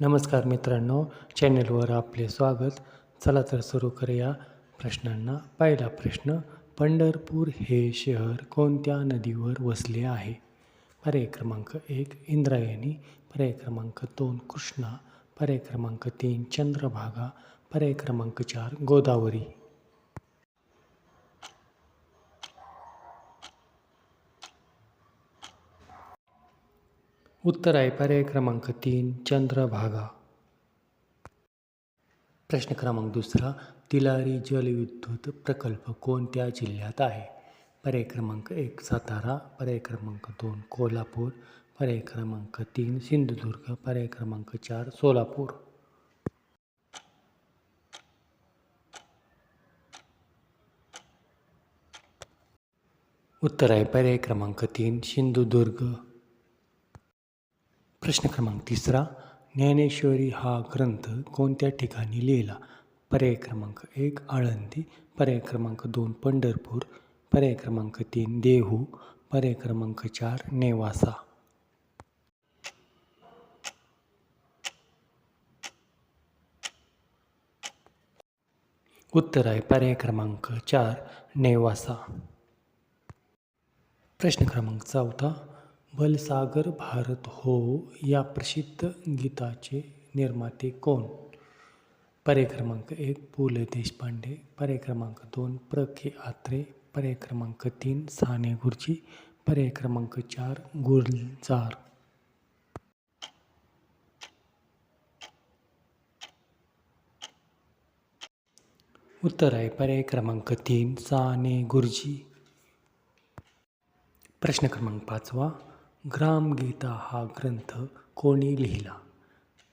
नमस्कार मित्रांनो चॅनेलवर आपले स्वागत. चला तर सुरू करूया प्रश्नांना. पहिला प्रश्न पंढरपूर हे शहर कोणत्या नदीवर वसले आहे? पर्याय क्रमांक एक इंद्रायणी. पर्याय क्रमांक दोन कृष्णा. पर्याय क्रमांक तीन चंद्रभागा. पर्याय क्रमांक चार गोदावरी. उत्तर आहे पर्याय क्रमांक तीन, चंद्रभागा. प्रश्न क्रमांक दुसरा, तिलारी जलविद्युत प्रकल्प कोणत्या जिल्ह्यात आहे? पर्याय क्रमांक एक, सातारा. पर्याय क्रमांक दोन, कोल्हापूर. पर्याय क्रमांक तीन, सिंधुदुर्ग. पर्याय क्रमांक चार, सोलापूर. उत्तर आहे पर्याय क्रमांक तीन, सिंधुदुर्ग. प्रश्न क्रमांक तिसरा ज्ञानेश्वरी हा ग्रंथ कोणत्या ठिकाणी लिहिला? पर्याय क्रमांक एक आळंदी. पर्याय क्रमांक दोन पंढरपूर. पर्याय क्रमांक तीन देहू. पर्याय क्रमांक चार नेवासा. उत्तर आहे पर्याय क्रमांक चार नेवासा. प्रश्न क्रमांक चौथा बलसागर भारत हो या प्रसिद्ध गीताचे निर्माते कोण? पर्याय क्रमांक एक पु ल देशपांडे पर्याय क्रमांक दोन प्र. के. आत्रे पर्याय क्रमांक तीन साने गुरुजी पर्याय क्रमांक चार गुलजार. उत्तर आहे पर्याय क्रमांक तीन साने गुरुजी. प्रश्न क्रमांक पाचवा ग्रामगीता हा ग्रंथ कोणी लिहिला?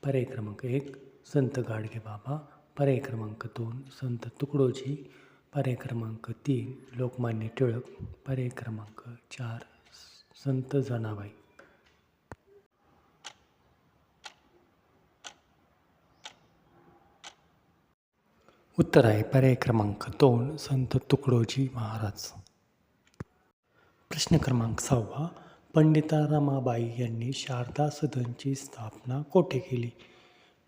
पर्याय क्रमांक एक संत गाडगे बाबा. पर्याय क्रमांक दोन संत तुकडोजी. पर्याय क्रमांक तीन लोकमान्य टिळक. पर्याय क्रमांक चार संत जनाबाई. उत्तर आहे पर्याय क्रमांक दोन संत तुकडोजी महाराज. प्रश्न क्रमांक सहावा पंडिता रमाबाई यांनी शारदा सदनची स्थापना कोठे केली?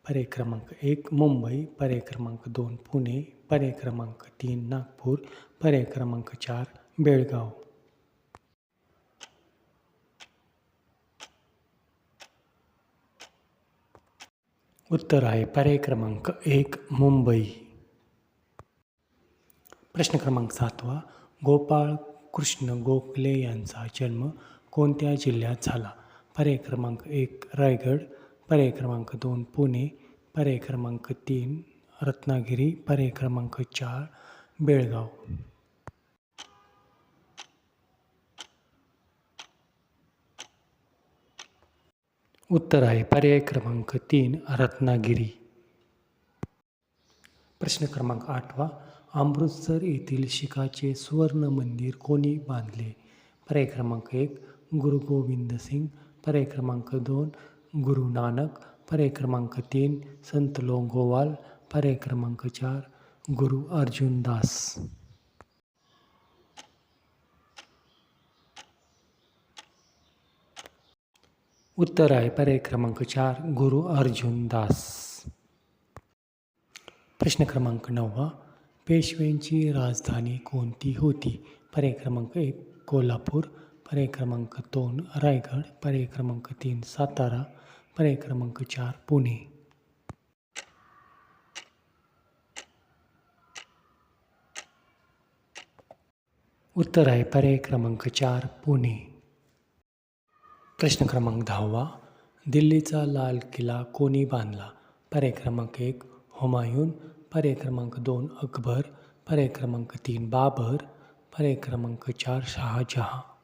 पर्याय क्रमांक एक मुंबई पर्याय क्रमांक दोन पुणे पर्याय क्रमांक तीन नागपूर पर्याय क्रमांक चार बेळगाव. उत्तर आहे पर्याय क्रमांक एक मुंबई. प्रश्न क्रमांक सातवा गोपाळ कृष्ण गोखले यांचा जन्म कोणत्या जिल्ह्यात झाला? पर्याय क्रमांक एक रायगड. पर्याय क्रमांक दोन पुणे. पर्याय क्रमांक तीन रत्नागिरी. पर्याय क्रमांक चार बेळगाव. उत्तर आहे. पर्याय क्रमांक तीन रत्नागिरी. प्रश्न क्रमांक आठवा. अमृतसर येथील शिखाचे सुवर्ण मंदिर कोणी बांधले? पर्याय क्रमांक एक गुरु गोविंद सिंग पर्याय क्रमांक दोन गुरु नानक पर्याय क्रमांक तीन संत लोंगोवाल पर्याय क्रमांक चार गुरु अर्जुन दास उत्तर आहे पर्याय क्रमांक चार गुरु अर्जुन दास प्रश्न क्रमांक नववा पेशव्यांची राजधानी कोणती होती पर्याय क्रमांक एक कोल्हापूर पर्याय क्रमांक दोन रायगड पर्याय क्रमांक तीन सातारा पर्याय क्रमांक चार पुणे. उत्तर आहे पर्याय क्रमांक चार पुणे. प्रश्न क्रमांक दहावा दिल्लीचा लाल किल्ला कोणी बांधला? पर्याय क्रमांक एक हुमायून. पर्याय क्रमांक दोन अकबर. पर्याय क्रमांक तीन बाबर. पर्याय क्रमांक चार शहाजहा.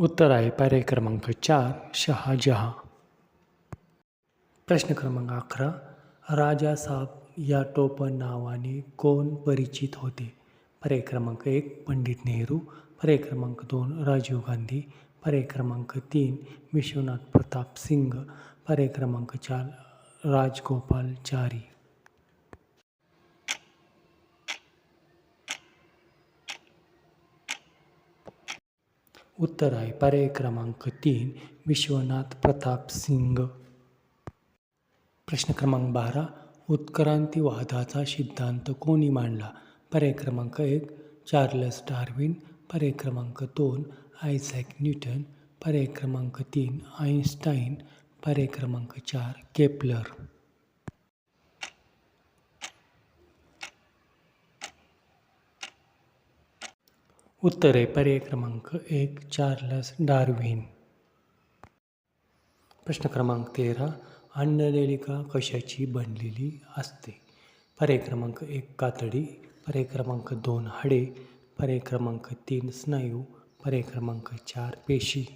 उत्तर आहे पर्याय क्रमांक चार, शहाजहा. प्रश्न क्रमांक अकरा राजासाहेब या टोपण नावाने कोण परिचित होते? पर्याय क्रमांक एक, पंडित नेहरू. पर्याय क्रमांक दोन, राजीव गांधी. पर्याय क्रमांक तीन, विश्वनाथ प्रताप सिंग पर्याय क्रमांक चार राजगोपालचारी उत्तर आहे. पर्याय क्रमांक तीन विश्वनाथ प्रताप सिंग. प्रश्न क्रमांक बारा उत्क्रांतीवादाचा सिद्धांत कोणी मांडला? पर्याय क्रमांक एक चार्लस डार्विन. पर्याय क्रमांक दोन आयझॅक न्यूटन. पर्याय क्रमांक तीन आईन्स्टाईन पर्याय क्रमांक चार केपलर. उत्तर पर्याय क्रमांक एक, चार्लस डार्विन. प्रश्न क्रमांक तेरा अन्ननलिका कशाची बनलेली असते? पर्याय क्रमांक एक, कातडी. पर्याय क्रमांक दोन, हाडे. पर्याय क्रमांक तीन, स्नायू. पर्याय क्रमांक चार, पेशी.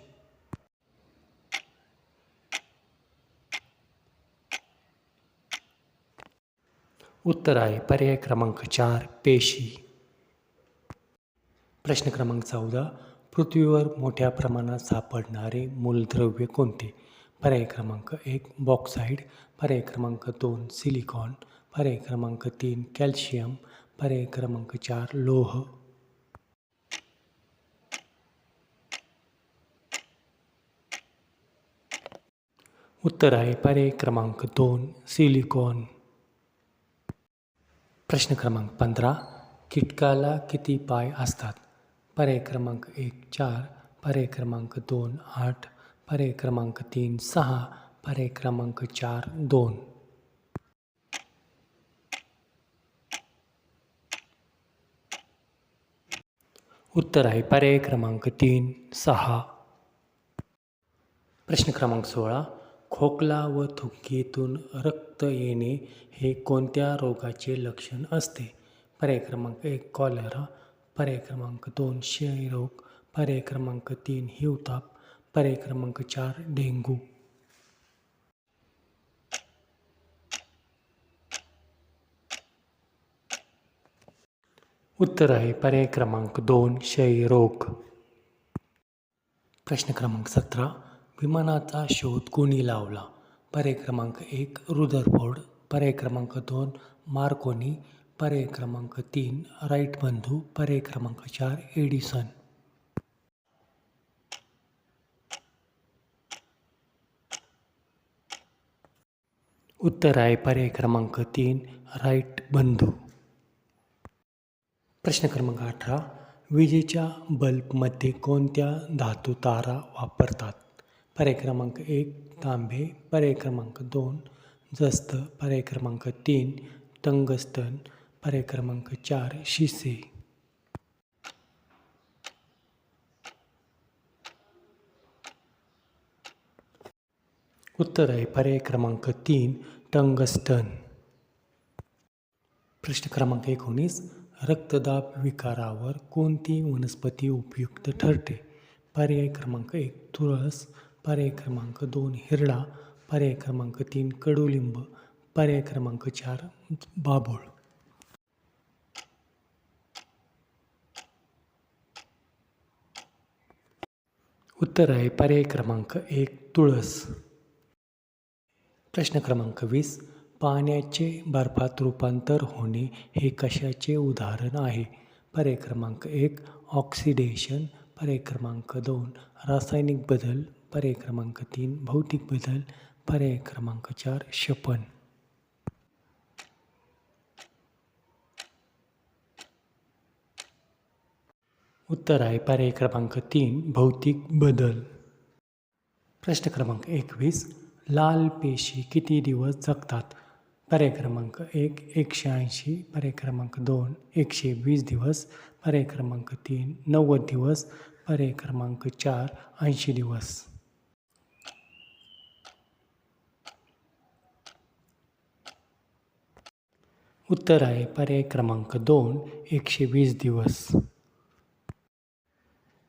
उत्तर आहे पर्याय क्रमांक चार, पेशी. प्रश्न क्रमांक चौदा पृथ्वीवर मोठ्या प्रमाणात सापडणारे मूलद्रव्य कोणते? पर्याय क्रमांक एक बॉक्साईड. पर्याय क्रमांक दोन सिलिकॉन. पर्याय क्रमांक तीन कॅल्शियम. पर्याय क्रमांक चार लोह. उत्तर आहे पर्याय क्रमांक दोन सिलिकॉन. प्रश्न क्रमांक पंधरा कीटकाला किती पाय असतात? पर्याय क्रमांक एक चार पर्याय क्रमांक दोन आठ पर्याय क्रमांक तीन सहा पर्याय क्रमांक चार दोन. उत्तर आहे पर्याय क्रमांक तीन सहा. प्रश्न क्रमांक सोळा. खोकला व थुंकीतून रक्त येणे हे कोणत्या रोगाचे लक्षण असते? पर्याय क्रमांक एक कॉलरा. पर्याय क्रमांक दोन क्षयरोग पर्याय क्रमांक तीन हिवताप पर्याय क्रमांक चार डेंगू. उत्तर आहे पर्याय क्रमांक दोन क्षयरोग प्रश्न क्रमांक सतरा विमानाचा शोध कोणी लावला? पर्याय क्रमांक एक रुदरफोर्ड पर्याय क्रमांक दोन मार्कोनी पर्याय क्रमांक तीन राईट बंधू पर्याय क्रमांक चार एडिसन. उत्तर आहे पर्याय क्रमांक तीन राईट बंधू. प्रश्न क्रमांक अठरा विजेच्या बल्बमध्ये कोणत्या धातू तारा वापरतात? पर्याय क्रमांक एक तांबे. पर्याय क्रमांक दोन जस्त. पर्याय क्रमांक तीन तंगस्तन. पर्याय क्रमांक चार शिसे. उत्तर आहे पर्याय क्रमांक तीन टंगस्टन प्रश्न क्रमांक एकोणीस रक्तदाब विकारावर कोणती वनस्पती उपयुक्त ठरते? पर्याय क्रमांक एक तुळस. पर्याय क्रमांक दोन हिरडा. पर्याय क्रमांक तीन कडुलिंब. पर्याय क्रमांक चार बाभूळ. उत्तर आहे पर्याय क्रमांक एक तुळस. प्रश्न क्रमांक वीस पाण्याचे बर्फात रूपांतर होणे हे कशाचे उदाहरण आहे? पर्याय क्रमांक एक ऑक्सिडेशन. पर्याय क्रमांक दोन रासायनिक बदल. पर्याय क्रमांक तीन भौतिक बदल. पर्याय क्रमांक चार शपन उत्तर आहे पर्याय क्रमांक तीन भौतिक बदल. प्रश्न क्रमांक एकवीस लाल पेशी किती दिवस जगतात? पर्याय क्रमांक एक एकशे ऐंशी. पर्याय क्रमांक दोन एकशे वीस दिवस. पर्याय क्रमांक तीन नव्वद दिवस. पर्याय क्रमांक चार ऐंशी दिवस. उत्तर आहे पर्याय क्रमांक दोन एकशे वीस दिवस.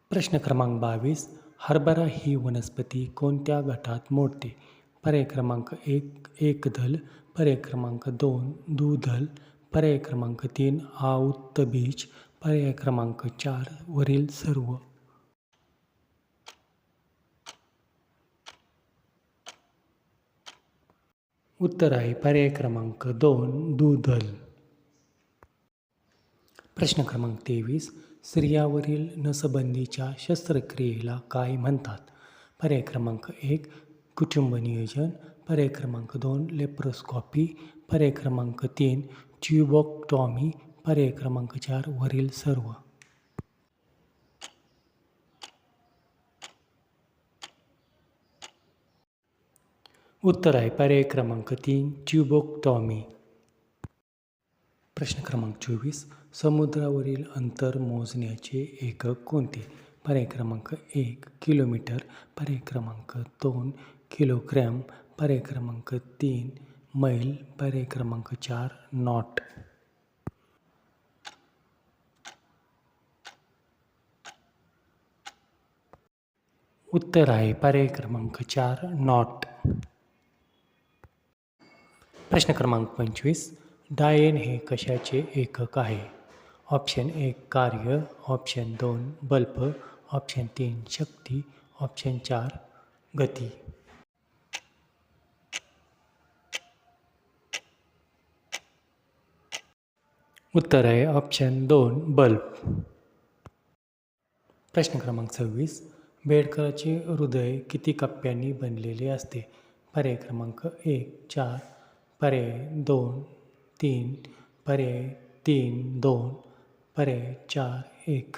प्रश्न क्रमांक बावीस हरभरा ही वनस्पती कोणत्या गटात मोडते? पर्याय क्रमांक एक एकदल पर्याय क्रमांक दोन दुधल. पर्याय क्रमांक तीन आउत्त बीज. पर्याय क्रमांक चार वरील सर्व. उत्तर आहे पर्याय क्रमांक दोन दुधल. प्रश्न क्रमांक तेवीस स्त्रियावरील नसबंदीच्या शस्त्रक्रियेला काय म्हणतात? पर्याय क्रमांक एक कुटुंब नियोजन. पर्याय क्रमांक दोन लेप्रोस्कॉपी. पर्याय क्रमांक तीन ट्युबॉक्टॉमी. पर्याय क्रमांक चार वरील सर्व. उत्तर आहे पर्याय क्रमांक तीन ट्युबोक्टॉमी. प्रश्न क्रमांक चोवीस समुद्रावरील अंतर मोजण्याचे एकक कोणते? पर्याय क्रमांक एक किलोमीटर पर्याय क्रमांक दोन किलोग्रॅम पर्याय क्रमांक तीन मैल पर्याय क्रमांक चार नॉट. उत्तर आहे पर्याय क्रमांक चार नॉट. प्रश्न क्रमांक पंचवीस. डायन हे कशाचे एकक आहे? ऑप्शन एक कार्य ऑप्शन दोन बल्ब ऑप्शन तीन शक्ती ऑप्शन चार गती. उत्तर आहे ऑप्शन दोन बल्ब. प्रश्न क्रमांक सव्वीस. बेडकरचे हृदय किती कप्प्यांनी बनलेले असते? पर्याय क्रमांक एक चार पर्याय दोन तीन पर्याय तीन दोन. पर्याय चार एक.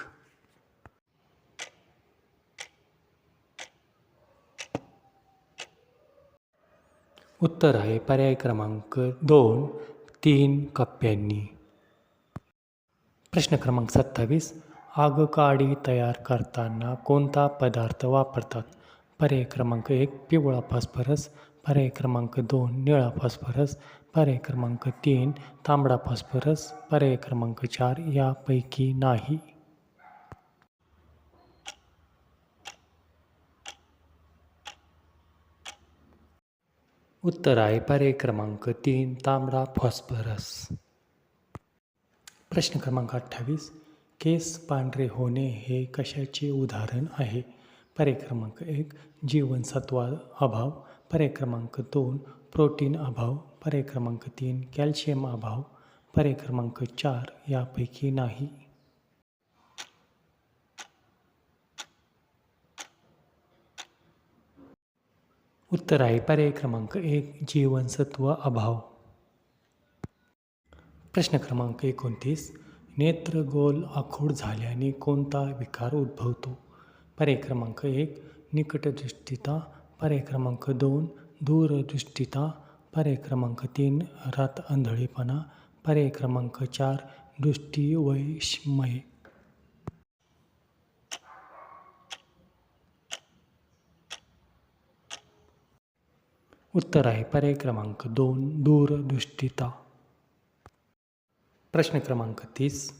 उत्तर आहे पर्याय क्रमांक दोन तीन कप्प्यांनी. प्रश्न क्रमांक सत्तावीस. आगकाडी तयार करताना कोणता पदार्थ वापरतात? पर्याय क्रमांक एक पिवळा फॉस्फरस. पर्याय क्रमांक दोन निळा फॉस्फरस. पर्याय क्रमांक तीन तांबडा फॉस्फरस पर्याय क्रमांक चार यापैकी नाही. उत्तर आहे पर्याय क्रमांक तीन तांबडा फॉस्फरस. प्रश्न क्रमांक अठ्ठावीस केस पांढरे होणे हे कशाचे उदाहरण आहे? पर्याय क्रमांक एक जीवनसत्वा अभाव. पर्याय क्रमांक दोन प्रोटीन अभाव. पर्याय क्रमांक तीन कॅल्शियम अभाव पर्याय क्रमांक चार यापैकी नाही. उत्तर आहे पर्याय क्रमांक एक जीवनसत्व अभाव. प्रश्न क्रमांक एकोणतीस नेत्र गोल आखूड झाल्याने कोणता विकार उद्भवतो? पर्याय क्रमांक एक निकटदृष्टिता पर्याय क्रमांक दोन दूरदृष्टिता पर्याय क्रमांक तीन रात आंधळेपणा. पर्याय क्रमांक चार दृष्टी वैषमय. उत्तर आहे पर्याय क्रमांक दोन दूरदृष्टीता प्रश्न क्रमांक तीस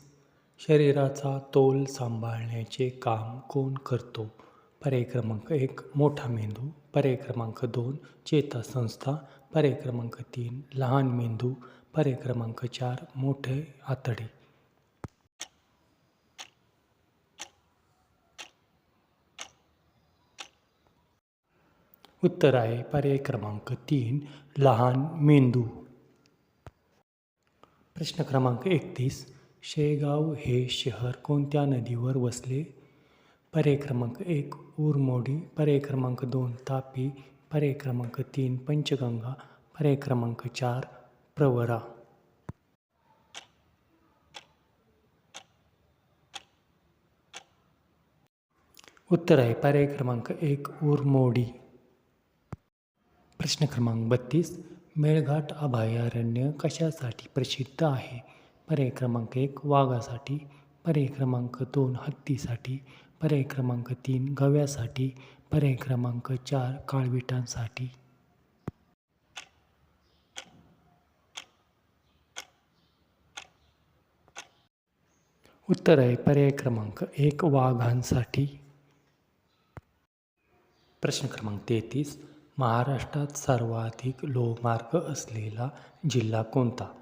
शरीराचा तोल सांभाळण्याचे काम कोण करतो? पर्याय क्रमांक एक मोठा मेंदू पर्याय क्रमांक दोन चेतासंस्था पर्याय क्रमांक तीन लहान मेंदू पर्याय क्रमांक चार मोठे आतडे. उत्तर आहे पर्याय क्रमांक तीन लहान मेंदू. प्रश्न क्रमांक एकतीस शेगाव हे शहर कोणत्या नदीवर वसले? पर्याय क्रमांक एक उरमोडी पर्याय क्रमांक दोन, तापी पर्याय क्रमांक तीन, पंचगंगा पर्याय क्रमांक चार, प्रवरा. उत्तर आहे पर्याय क्रमांक एक उरमोडी प्रश्न क्रमांक बत्तीस, मेळघाट अभयारण्य कशासाठी प्रसिद्ध आहे? पर्याय क्रमांक एक, वाघासाठी. पर्याय क्रमांक दोन, हत्तीसाठी. पर्याय क्रमांक तीन गव्यासाठी पर्याय क्रमांक चार काळविटांसाठी. उत्तर आहे पर्याय क्रमांक एक वाघांसाठी. प्रश्न क्रमांक तेहतीस महाराष्ट्रात सर्वाधिक लोहमार्ग असलेला जिल्हा कोणता?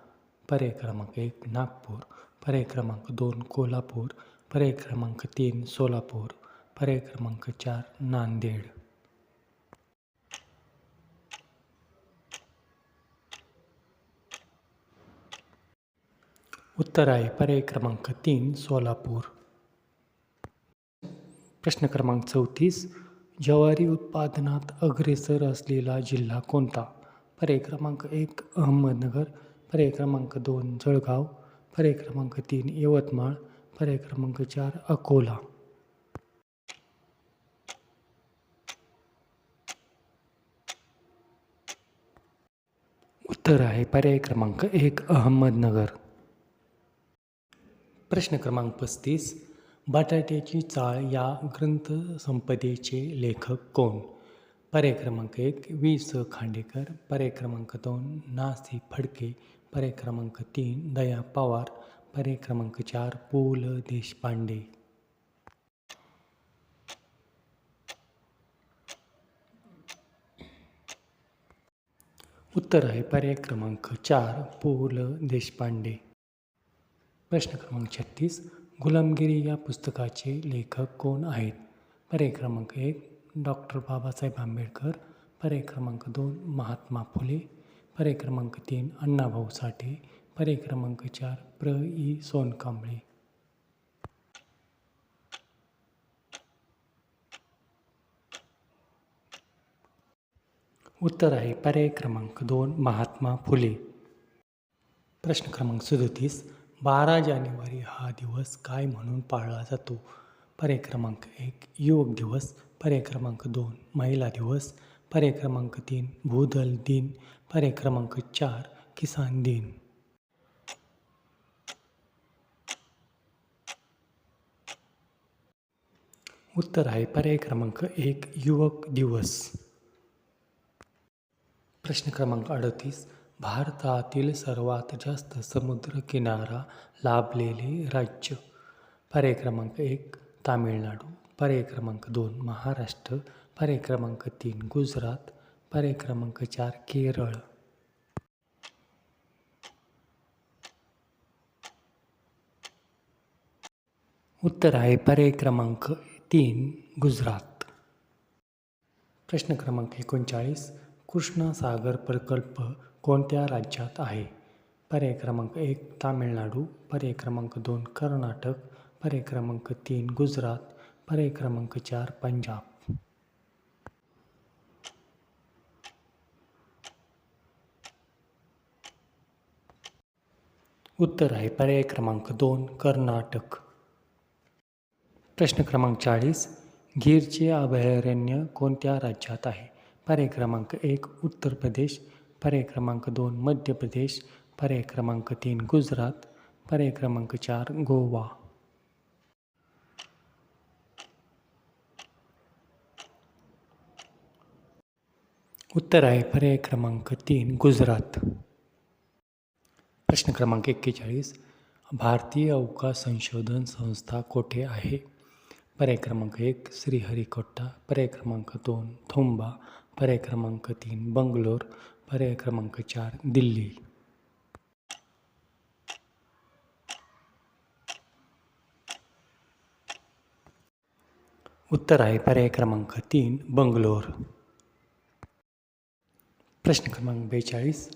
पर्याय क्रमांक एक नागपूर. पर्याय क्रमांक दोन कोल्हापूर. पर्याय क्रमांक तीन सोलापूर. पर्याय क्रमांक चार नांदेड. उत्तर आहे पर्याय क्रमांक तीन सोलापूर. प्रश्न क्रमांक चौतीस ज्वारी उत्पादनात अग्रेसर असलेला जिल्हा कोणता? पर्याय क्रमांक एक अहमदनगर. पर्याय क्रमांक दोन जळगाव. पर्याय क्रमांक तीन यवतमाळ. पर्याय क्रमांक चार अकोला. उत्तर आहे पर्याय क्रमांक एक अहमदनगर. प्रश्न क्रमांक पस्तीस बटाट्याची चाळ या ग्रंथसंपदेचे लेखक कोण? पर्याय क्रमांक एक वि स. खांडेकर. पर्याय क्रमांक दोन नासी फडके. पर्याय क्रमांक तीन दया पवार. पर्याय क्रमांक चार पु ल देशपांडे. उत्तर आहे पर्याय क्रमांक चार पु ल देशपांडे. प्रश्न क्रमांक छत्तीस गुलामगिरी या पुस्तकाचे लेखक कोण आहेत? पर्याय क्रमांक एक डॉक्टर बाबासाहेब आंबेडकर. पर्याय क्रमांक दोन महात्मा फुले. पर्याय क्रमांक तीन अण्णाभाऊ साठे. पर्याय क्रमांक चार प्र. ई. सोनकांबळे. उत्तर आहे पर्याय क्रमांक दोन महात्मा फुले. प्रश्न क्रमांक सदतीस बारा जानेवारी हा दिवस काय म्हणून पाळला जातो? पर्याय क्रमांक एक युवक दिवस. पर्याय क्रमांक दोन महिला दिवस. पर्याय क्रमांक तीन भूदल दिन. पर्याय क्रमांक चार किसान दिन. उत्तर आहे पर्याय क्रमांक एक युवक दिवस. प्रश्न क्रमांक अडतीस भारतातील सर्वात जास्त समुद्रकिनारा लाभलेले राज्य. पर्याय क्रमांक एक तामिळनाडू. पर्याय क्रमांक दोन महाराष्ट्र. पर्याय क्रमांक तीन गुजरात. पर्याय क्रमांक चार केरळ. उत्तर आहे पर्याय क्रमांक तीन गुजरात. प्रश्न क्रमांक एकोणचाळीस कृष्णासागर प्रकल्प कोणत्या राज्यात आहे? पर्याय क्रमांक एक तामिळनाडू. पर्याय क्रमांक दोन कर्नाटक. पर्याय क्रमांक तीन गुजरात. पर्याय क्रमांक चार पंजाब. उत्तर आहे. पर्याय क्रमांक दोन कर्नाटक. प्रश्न क्रमांक चाळीस, गीरचे अभयारण्य कोणत्या राज्यात आहे? पर्याय क्रमांक एक, उत्तर प्रदेश. पर्याय क्रमांक दोन, मध्य प्रदेश. पर्याय क्रमांक तीन, गुजरात. पर्याय क्रमांक चार, गोवा. उत्तर आहे, पर्याय क्रमांक तीन, गुजरात. प्रश्न क्रमांक एक्केचाळीस, भारतीय अवकाश संशोधन संस्था कोठे आहे? पर्याय क्रमांक एक श्रीहरिकोट्टा पर्याय क्रमांक दोन थोंबा. पर्याय क्रमांक तीन बंगलोर. पर्याय क्रमांक चार दिल्ली. उत्तर आहे पर्याय क्रमांक तीन बंगलोर. प्रश्न क्रमांक बेचाळीस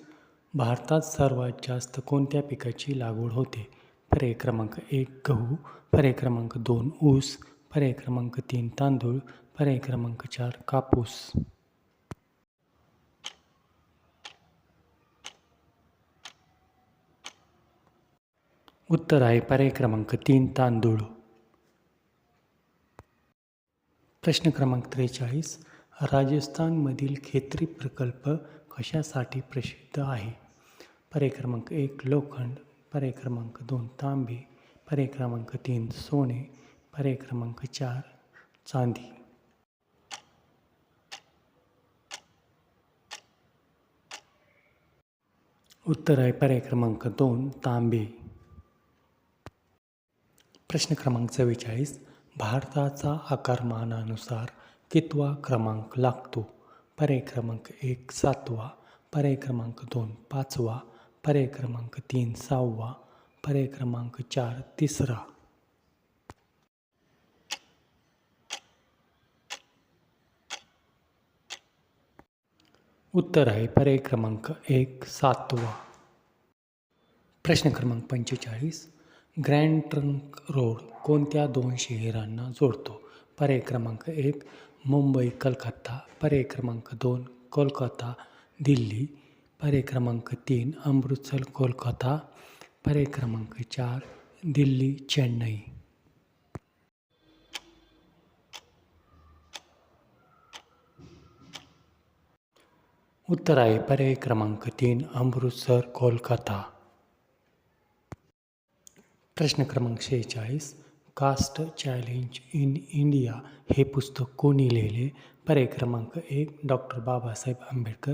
भारतात सर्वात जास्त कोणत्या पिकाची लागवड होते? पर्याय क्रमांक एक गहू. पर्याय क्रमांक दोन ऊस. पर्याय क्रमांक तीन तांदूळ पर्याय क्रमांक चार कापूस उत्तर आहे पर्याय क्रमांक तीन तांदूळ प्रश्न क्रमांक त्रेचाळीस राजस्थानमधील खेत्री प्रकल्प कशासाठी प्रसिद्ध आहे पर्याय क्रमांक एक लोखंड पर्याय क्रमांक दोन तांबे पर्याय क्रमांक तीन सोने पर्याय क्रमांक चार चांदी. उत्तर आहे पर्याय क्रमांक दोन तांबे. प्रश्न क्रमांक चव्वेचाळीस भारताचा आकारमानानुसार कितवा क्रमांक लागतो? पर्याय क्रमांक एक सातवा. पर्याय क्रमांक दोन पाचवा. पर्याय क्रमांक तीन सहावा. पर्याय क्रमांक चार तिसरा. उत्तर आहे पर्याय क्रमांक एक सातवा. प्रश्न क्रमांक पंचेचाळीस. ग्रँड ट्रंक रोड कोणत्या दोन शहरांना जोडतो? पर्याय क्रमांक एक मुंबई कलकत्ता. पर्याय क्रमांक दोन कोलकाता दिल्ली. पर्याय क्रमांक तीन अमृतसर कोलकाता. पर्याय क्रमांक चार दिल्ली चेन्नई. उत्तर आहे पर्याय क्रमांक तीन अमृतसर कोलकाता. प्रश्न क्रमांक शेहेचाळीस कास्ट चॅलेंज इन इंडिया हे पुस्तक कोणी लिहिले? पर्याय क्रमांक एक डॉक्टर बाबासाहेब आंबेडकर.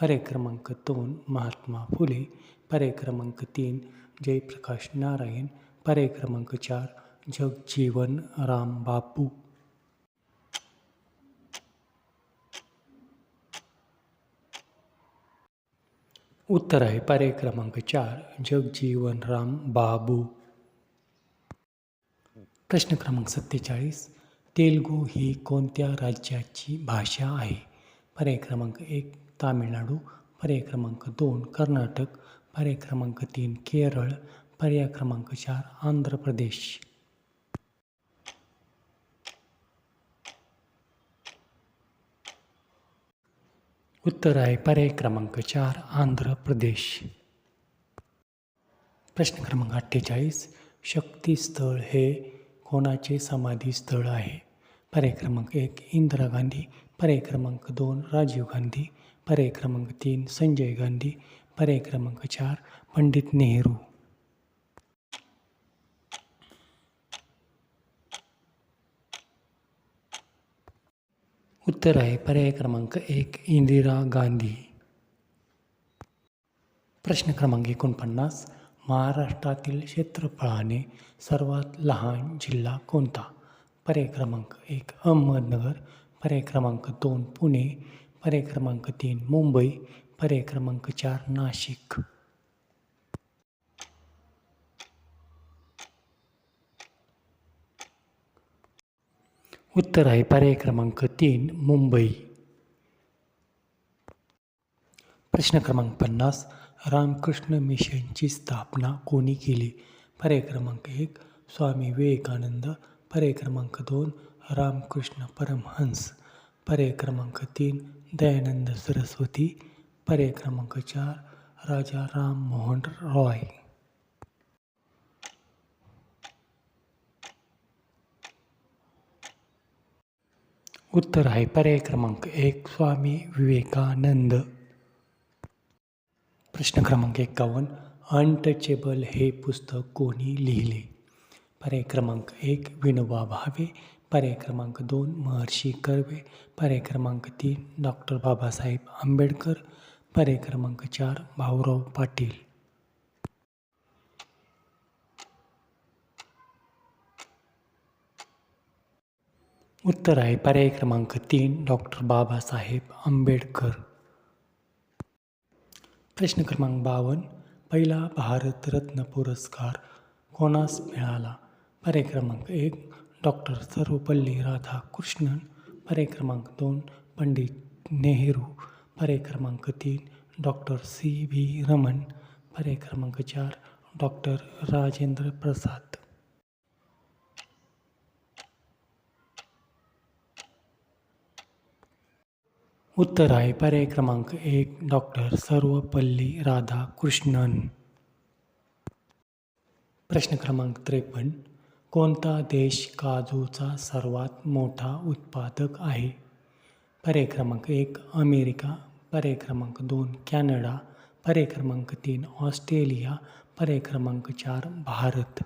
पर्याय क्रमांक दोन महात्मा फुले. पर्याय क्रमांक तीन जयप्रकाश नारायण. पर्याय क्रमांक चार जगजीवन राम बापू. उत्तर आहे पर्याय क्रमांक चार जगजीवन राम बाबू. प्रश्न क्रमांक सत्तेचाळीस तेलगू ही कोणत्या राज्याची भाषा आहे? पर्याय क्रमांक एक तामिळनाडू. पर्याय क्रमांक दोन कर्नाटक. पर्याय क्रमांक तीन केरळ. पर्याय क्रमांक चार आंध्र प्रदेश. उत्तर आहे पर्याय क्रमांक चार, आंध्र प्रदेश. प्रश्न क्रमांक अठ्ठेचाळीस शक्तीस्थळ हे कोणाचे समाधी स्थळ आहे? पर्याय क्रमांक एक, इंदिरा गांधी. पर्याय क्रमांक दोन, राजीव गांधी. पर्याय क्रमांक तीन, संजय गांधी. पर्याय क्रमांक चार, पंडित नेहरू. उत्तर आहे पर्याय क्रमांक एक इंदिरा गांधी. प्रश्न क्रमांक एकोणपन्नास महाराष्ट्रातील क्षेत्रफळाने सर्वात लहान जिल्हा कोणता? पर्याय क्रमांक एक अहमदनगर. पर्याय क्रमांक दोन पुणे. पर्याय क्रमांक तीन मुंबई. पर्याय क्रमांक चार नाशिक. उत्तर आहे पर्याय क्रमांक तीन मुंबई. प्रश्न क्रमांक पन्नास रामकृष्ण मिशनची स्थापना कोणी केली? पर्याय क्रमांक एक स्वामी विवेकानंद. पर्याय क्रमांक दोन रामकृष्ण परमहंस. पर्याय क्रमांक तीन दयानंद सरस्वती. पर्याय क्रमांक चार राजा राममोहन रॉय. उत्तर आहे. पर्याय क्रमांक एक स्वामी विवेकानंद. प्रश्न क्रमांक एकावन्न अनटचेबल हे पुस्तक कोणी लिहिले? पर्याय क्रमांक एक विनोबा भावे. पर्याय क्रमांक दोन महर्षी कर्वे. पर्याय क्रमांक तीन डॉक्टर बाबासाहेब आंबेडकर. पर्याय क्रमांक चार भाऊराव पाटील. उत्तर आहे पर्याय क्रमांक तीन, डॉक्टर बाबासाहेब आंबेडकर. प्रश्न क्रमांक बावन्न पहिला भारतरत्न पुरस्कार कोणास मिळाला? पर्याय क्रमांक एक, डॉक्टर सर्वपल्ली राधाकृष्णन. पर्याय क्रमांक दोन, पंडित नेहरू. पर्याय क्रमांक तीन, डॉक्टर सी व्ही रमन. पर्याय क्रमांक चार, डॉक्टर राजेंद्र प्रसाद. उत्तर आहे पर्याय क्रमांक एक डॉक्टर सर्वपल्ली राधाकृष्णन. प्रश्न क्रमांक त्रेपन्न कोणता देश काजूचा सर्वात मोठा उत्पादक आहे? पर्याय क्रमांक एक अमेरिका. पर्याय क्रमांक दोन कॅनडा. पर्याय क्रमांक तीन ऑस्ट्रेलिया. पर्याय क्रमांक चार भारत.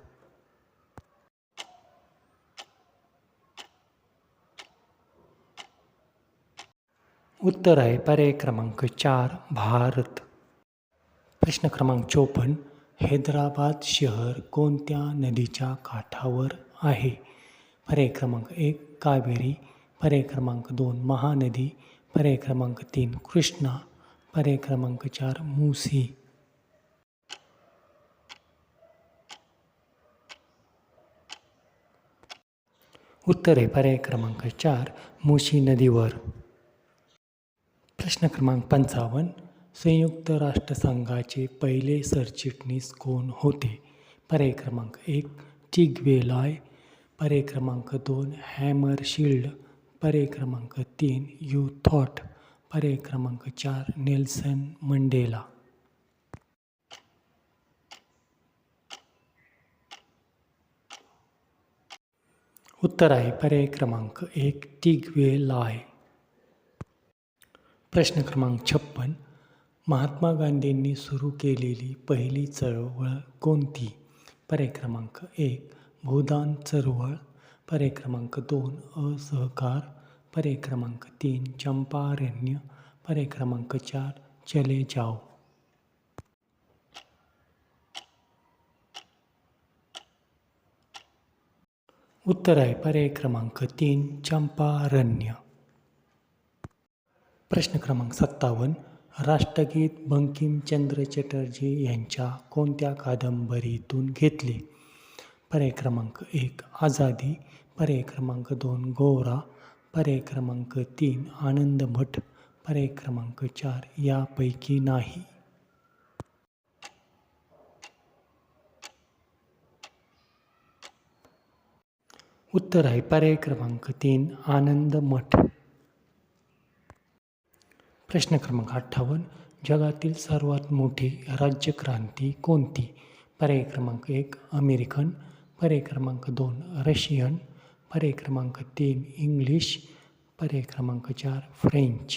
उत्तर आहे पर्याय क्रमांक चार, भारत. प्रश्न क्रमांक चोपन्न हैदराबाद शहर कोणत्या नदीच्या काठावर आहे? पर्याय क्रमांक एक, कावेरी. पर्याय क्रमांक दोन, महानदी. पर्याय क्रमांक तीन, कृष्णा. पर्याय क्रमांक चार, मुसी. उत्तर आहे पर्याय क्रमांक चार मुशी नदीवर. प्रश्न क्रमांक पंचावन्न. संयुक्त राष्ट्रसंघाचे पहिले सरचिटणीस कोण होते? पर्याय क्रमांक एक टिगवे लॉय पर्याय क्रमांक दोन हॅमर शिल्ड पर्याय क्रमांक तीन यू थॉट पर्याय क्रमांक चार नेल्सन मंडेला. उत्तर आहे पर्याय क्रमांक एक टिगवे लाय प्रश्न क्रमांक छप्पन. महात्मा गांधींनी सुरू केलेली पहिली चळवळ कोणती? पर्याय क्रमांक एक भूदान चळवळ. पर्याय क्रमांक दोन असहकार. पर्याय क्रमांक तीन चंपारण्य. पर्याय क्रमांक चार चले जाओ. उत्तर आहे पर्याय क्रमांक तीन चंपारण्य. प्रश्न क्रमांक सत्तावन्न. राष्ट्रगीत बंकिमचंद्र चटर्जी यांच्या कोणत्या कादंबरीतून घेतले? पर्याय क्रमांक एक आझादी. पर्याय क्रमांक दोन गोरा. पर्याय क्रमांक तीन आनंदमठ पर्याय क्रमांक चार यापैकी नाही. उत्तर आहे. पर्याय क्रमांक तीन आनंद मठ. प्रश्न क्रमांक अठ्ठावन्न जगातील सर्वात मोठी राज्यक्रांती कोणती? पर्याय क्रमांक एक, अमेरिकन. पर्याय क्रमांक दोन, रशियन. पर्याय क्रमांक तीन, इंग्लिश. पर्याय क्रमांक चार, फ्रेंच.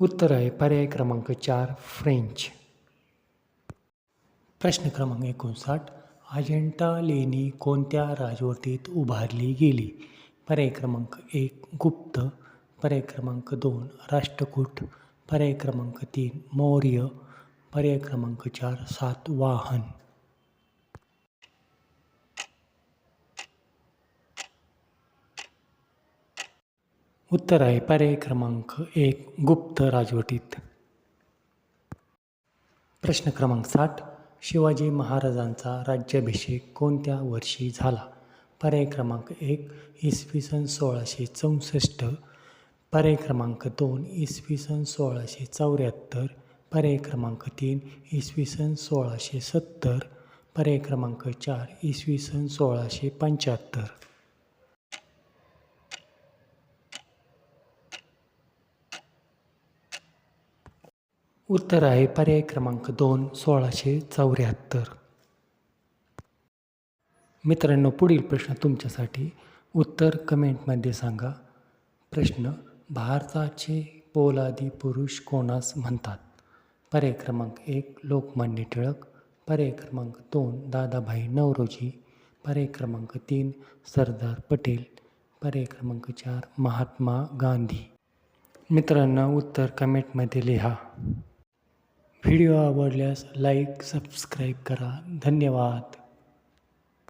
उत्तर आहे पर्याय क्रमांक चार, फ्रेंच. प्रश्न क्रमांक एकोणसाठ अजंठा लेणी कोणत्या राजवटीत उभारली गेली? पर्याय क्रमांक एक गुप्त. पर्याय क्रमांक दोन राष्ट्रकूट. पर्याय क्रमांक तीन मौर्य. पर्याय क्रमांक चार सातवाहन उत्तर आहे पर्याय क्रमांक एक गुप्त राजवटीत. प्रश्न क्रमांक साठ शिवाजी महाराजांचा राज्याभिषेक कोणत्या वर्षी झाला? पर्याय क्रमांक एक इसवी सन सोळाशे चौसष्ट. पर्याय क्रमांक दोन इसवी सन सोळाशे चौऱ्याहत्तर. पर्याय क्रमांक तीन इसवी सन सोळाशे सत्तर. पर्याय क्रमांक चार इसवी सन सोळाशे पंच्याहत्तर. उत्तर आहे पर्याय क्रमांक दोन सोळाशे चौऱ्याहत्तर. मित्रांनो पुढील प्रश्न तुमच्यासाठी. उत्तर कमेंटमध्ये सांगा. प्रश्न भारताचे पोलादी पुरुष कोणास म्हणतात? पर्याय क्रमांक एक लोकमान्य टिळक. पर्याय क्रमांक दोन दादाभाई नवरोजी. पर्याय क्रमांक तीन सरदार पटेल. पर्याय क्रमांक चार महात्मा गांधी. मित्रांनो उत्तर कमेंटमध्ये लिहा. व्हिडिओ आवडल्यास लाईक सबस्क्राईब करा. धन्यवाद.